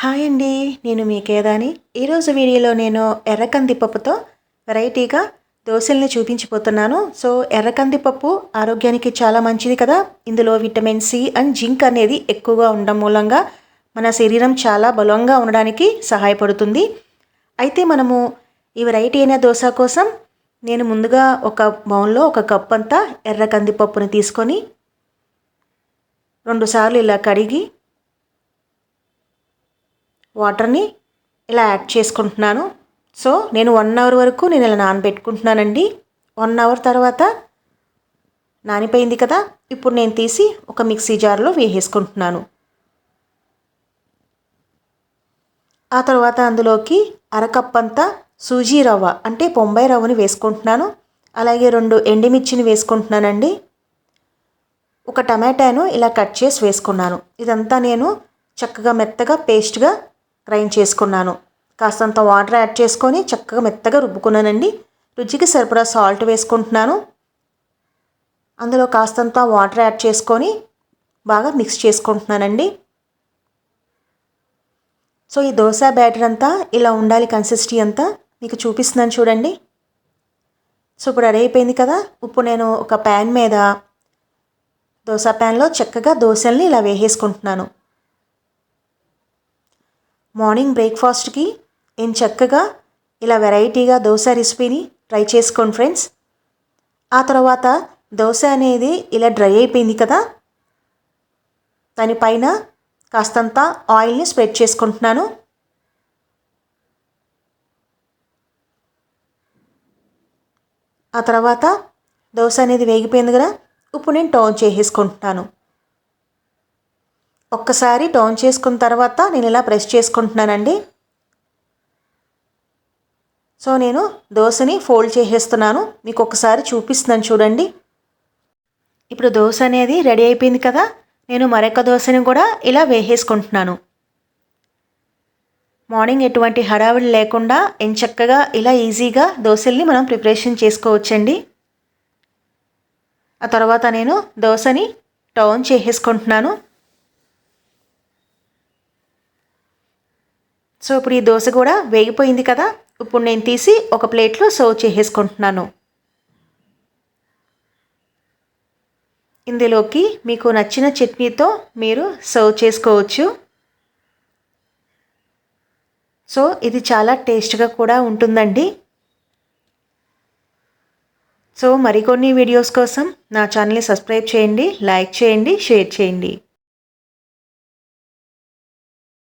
Hi అండి నేను మీ కేదాని. ఈరోజు వీడియోలో నేను ఎర్ర కందిపప్పుతో వెరైటీగా దోశల్ని చూపించిపోతున్నాను. సో ఎర్ర కందిపప్పు ఆరోగ్యానికి చాలా మంచిది కదా. ఇందులో విటమిన్ సి అండ్ జింక్ అనేది ఎక్కువగా ఉండడం మూలంగా మన శరీరం చాలా బలంగా ఉండడానికి సహాయపడుతుంది. అయితే మనము ఈ వెరైటీ అయిన దోశ కోసం నేను ముందుగా ఒక బౌన్లో ఒక కప్ అంతా ఎర్ర కందిపప్పుని తీసుకొని రెండుసార్లు ఇలా కడిగి వాటర్ని ఇలా యాడ్ చేసుకుంటున్నాను. సో నేను వన్ అవర్ వరకు నేను ఇలా నానబెట్టుకుంటున్నానండి. వన్ అవర్ తర్వాత నానిపోయింది కదా ఇప్పుడు నేను తీసి ఒక మిక్సీ జార్లో వేసేసుకుంటున్నాను. ఆ తర్వాత అందులోకి అరకప్ అంతా సూజీ రవ్వ అంటే బొంబాయి రవ్వని వేసుకుంటున్నాను. అలాగే రెండు ఎండిమిర్చిని వేసుకుంటున్నానండి. ఒక టమాటాను ఇలా కట్ చేసి వేసుకున్నాను. ఇదంతా నేను చక్కగా మెత్తగా పేస్ట్గా గ్రైండ్ చేసుకున్నాను. కాస్తంత వాటర్ యాడ్ చేసుకొని చక్కగా మెత్తగా రుబ్బుకున్నానండి. రుచికి సరిపడా సాల్ట్ వేసుకుంటున్నాను. అందులో కాస్తంత వాటర్ యాడ్ చేసుకొని బాగా మిక్స్ చేసుకుంటున్నానండి. సో ఈ దోశ బ్యాటర్ అంతా ఇలా ఉండాలి కన్సిస్టీ అంతా మీకు చూపిస్తున్నాను చూడండి. సో ఇప్పుడు రెడీ అయిపోయింది కదా. ఇప్పుడు నేను ఒక ప్యాన్ మీద దోశ ప్యాన్లో చక్కగా దోశల్ని ఇలా వేసేసుకుంటున్నాను. మార్నింగ్ బ్రేక్ఫాస్ట్కి నేను చక్కగా ఇలా వెరైటీగా దోశ రెసిపీని ట్రై చేసుకోండి ఫ్రెండ్స్. ఆ తర్వాత దోశ అనేది ఇలా డ్రై అయిపోయింది కదా దానిపైన కాస్తంత ఆయిల్ని స్ప్రెడ్ చేసుకుంటున్నాను. ఆ తర్వాత దోశ అనేది వేగిపోయింది కదా ఇప్పుడు నేను టర్న్ చేసేసుకుంటున్నాను. ఒక్కసారి టర్న్ చేసుకున్న తర్వాత నేను ఇలా ప్రెస్ చేసుకుంటున్నానండి. సో నేను దోశని ఫోల్డ్ చేసేస్తున్నాను. మీకు ఒకసారి చూపిస్తున్నాను చూడండి. ఇప్పుడు దోశ అనేది రెడీ అయిపోయింది కదా. నేను మరొక దోశని కూడా ఇలా వేసేసుకుంటున్నాను. మార్నింగ్ ఎటువంటి హడావిడి లేకుండా ఎంచక్కగా ఇలా ఈజీగా దోశల్ని మనం ప్రిపరేషన్ చేసుకోవచ్చండి. ఆ తర్వాత నేను దోశని టర్న్ చేసేసుకుంటున్నాను. సో ఇప్పుడు ఈ దోశ కూడా వేగిపోయింది కదా ఇప్పుడు నేను తీసి ఒక ప్లేట్లో సర్వ్ చేసేసుకుంటున్నాను. ఇందులోకి మీకు నచ్చిన చట్నీతో మీరు సర్వ్ చేసుకోవచ్చు. సో ఇది చాలా టేస్ట్గా కూడా ఉంటుందండి. సో మరికొన్ని వీడియోస్ కోసం నా ఛానల్ని సబ్స్క్రైబ్ చేయండి లైక్ చేయండి షేర్ చేయండి.